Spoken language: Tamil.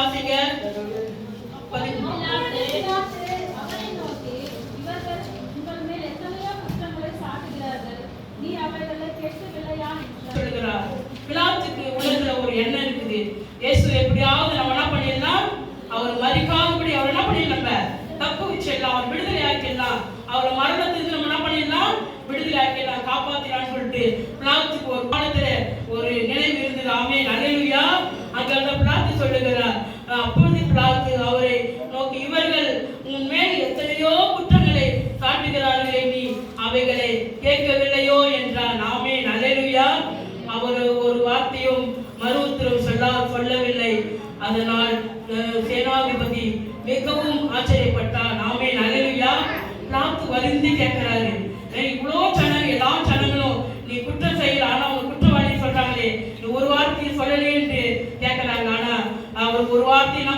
வாசிங்க எப்படியாவது நம்ம என்ன பண்ணிடலாம்? அவர் என்ன பண்ணிடலாம் தப்பு வச்சிடலாம் அவர் விடுதலை ஆக்கிடலாம். அவரை மரணத்துக்கு நம்ம விடுதலை ஆக்கிடலாம். காப்பாத்திடலாம்னு சொல்லிட்டு பிலாத்துக்கு ஒரு காலத்துல ஒரு நினைவு இருந்தது. ஆமே அப்பொழுது பிளாத்து அவரை நோக்கி இவர்கள் உன் மேல் எத்தனையோ குற்றங்களை காட்டுகிறார்களே நீ அவைகளை கேட்கவில்லையோ என்றான் ஆமே நல்லலுயா அவர் ஒரு வார்த்தையும் மறு உத்தரவு சொல்ல சொல்லவில்லை. அதனால் சேனாதிபதி மிகவும் ஆச்சரியப்பட்டார். நாமே நல்லலுயா பிளாத்து வருந்தி கேட்கிறாரு இவ்வளோ சனங்கள் எல்லா சனங்களும் நீ குற்றம் செய்யல ஆனா அவங்க குற்றவாளி சொல்றாங்களே. நீ ஒரு வார்த்தையும் சொல்லலேன்னு கேட்கறாங்க ஆனா அவர் ஒரு வார்த்தை என்ன